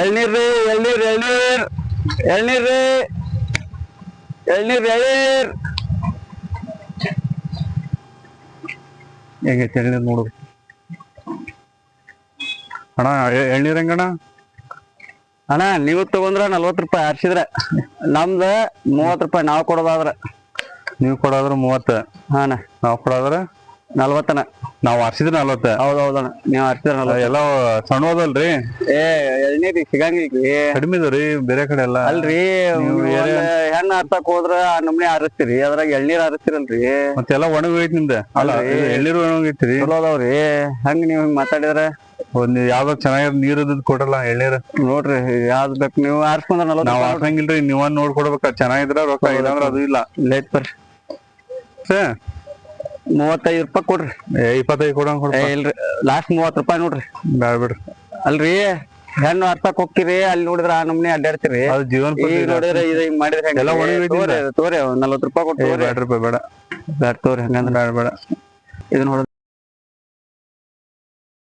ಎಳ್ನೀರ್ ರೀ ಎಳ್ನೀರ್ ಎಳ್ನೀರ್ ಎಳ್ನೀರ್ ರೀ ಎಳ್ನೀರ್ ಎಳ್ನೀರ್. ಹೆಂಗೈತೆ ಎಳ್ನೀರ್ ನೋಡು. ಅಣ್ಣ ಎಳ್ನೀರ್ ಹೆಂಗಣ್ಣ? ಅಣ್ಣ ನೀವು ತಗೊಂಡ್ರ ನಲ್ವತ್ತು ರೂಪಾಯಿ ಆರ್ಸಿದ್ರ. ನಮ್ದ ಮೂವತ್ತು ರೂಪಾಯಿ ನಾವು ಕೊಡೋದಾದ್ರ. ನೀವು ಕೊಡೋದ್ರ ಮೂವತ್ತ. ಹಾ ನಾವ್ ಕೊಡೋದ್ರ ನಲ್ವತ್ತನ. ನಾವ್ ಆರ್ಸಿದ್ರ ನಲ್ವತ್ತ? ಹೌದ್ ಹೌದಣ್ಣ ನೀವು ಹರ್ಸಿದ್ರ ನಲ್ವತ್ತು. ಎಲ್ಲ ಸಣ್ಣದಲ್ರಿ ಏ ಎಳ್ನೀರ್ ಸಿಗಂಗಿಲ್ರಿ ಕಡಿಮೆ ಇದಾವ್ರಿ ಬೇರೆ ಕಡೆ ಎಲ್ಲ. ಅಲ್ರಿ ಹೆಣ್ಣ ಹತ್ತಕ್ ಹೋದ್ರ ಆ ನಮ್ನಿ ಹರಿಸ್ತೀರಿ ಅದ್ರಾಗ ಎಳ್ನೀರ್ ಹರಿಸ್ತಿರಲ್ರಿ ಮತ್ತೆಲ್ಲ ಒಣಗೋಯ್ತು ನಿಮ್ದ? ಅಲ್ಲ. ಇದು ಎಳ್ನೀರು ಒಣಗೈತ್ರಿ ಚಲೋ ಅದಾವ್ರಿ. ಹಂಗ ನೀವ್ ಹಿಂಗ್ ಮಾತಾಡಿದ್ರ? ಒಂದ್ ಯಾವ್ದೋ ಚೆನ್ನಾಗಿರೋ ನೀರ್ ಇದ್ದದ್ ಕೊಡಲ್ಲ ಎಳ್ನೀರ್. ನೋಡ್ರಿ ಯಾವ್ದ್ ಬೇಕು ನೀವು ನಲ್ವತ್ತು ನಾವ್ ರೂಪಾಯಿ. ನೀವ್ ನೋಡ್ಕೊಡ್ಬೇಕ. ಚೆನ್ನಾಗಿದ್ರ ರೊಕ್ಕ ಇಲ್ಲಾಂದ್ರ ಅದು ಇಲ್ಲ. ಲೇಟ್ ಬರ್ರಿ. ಮೂವತ್ತೈದು ರೂಪಾಯಿ ಕೊಡ್ರಿ. ಏ, ಇಪ್ಪತ್ತೈದು ಕೊಡಂಗ್ ಕೊಡ ಏ ಇಲ್ರಿ ಲಾಸ್ಟ್ ಮೂವತ್ತು ರೂಪಾಯಿ ನೋಡ್ರಿ. ಬ್ಯಾಡ ಬಿಡ್ರಿ. ಅಲ್ರಿ ಹೆಣ್ಣು ಅರ್ಥಕ್ಕೆ ಹೋಗ್ತೀರಿ ಅಲ್ಲಿ ನೋಡಿದ್ರ ಆ ನಮ್ನೆ ಅಡ್ಡಾಡ್ತೀರಿ. ಅದು ಜೀವನ ನೋಡಿದ್ರೆ ನೋಡಿದ್ರ ಇದು ಹಿಂಗ್ ಮಾಡಿದ್ರೆ ಹೆಂಗ್ ಎಲ್ಲ ಒಣಗಿ ತೋರಿ ನಲ್ವತ್ತು ರೂಪಾಯಿ ಕೊಟ್ಟು ತೋರಿ. ರೂಪಾಯಿ ಬೇಡ. ಬೇಡ ತೋರಿ ಹಂಗಂದ್ರ. ಬೇಡ ಬೇಡ. ಇದನ್ನ ಹೊಡೆದ್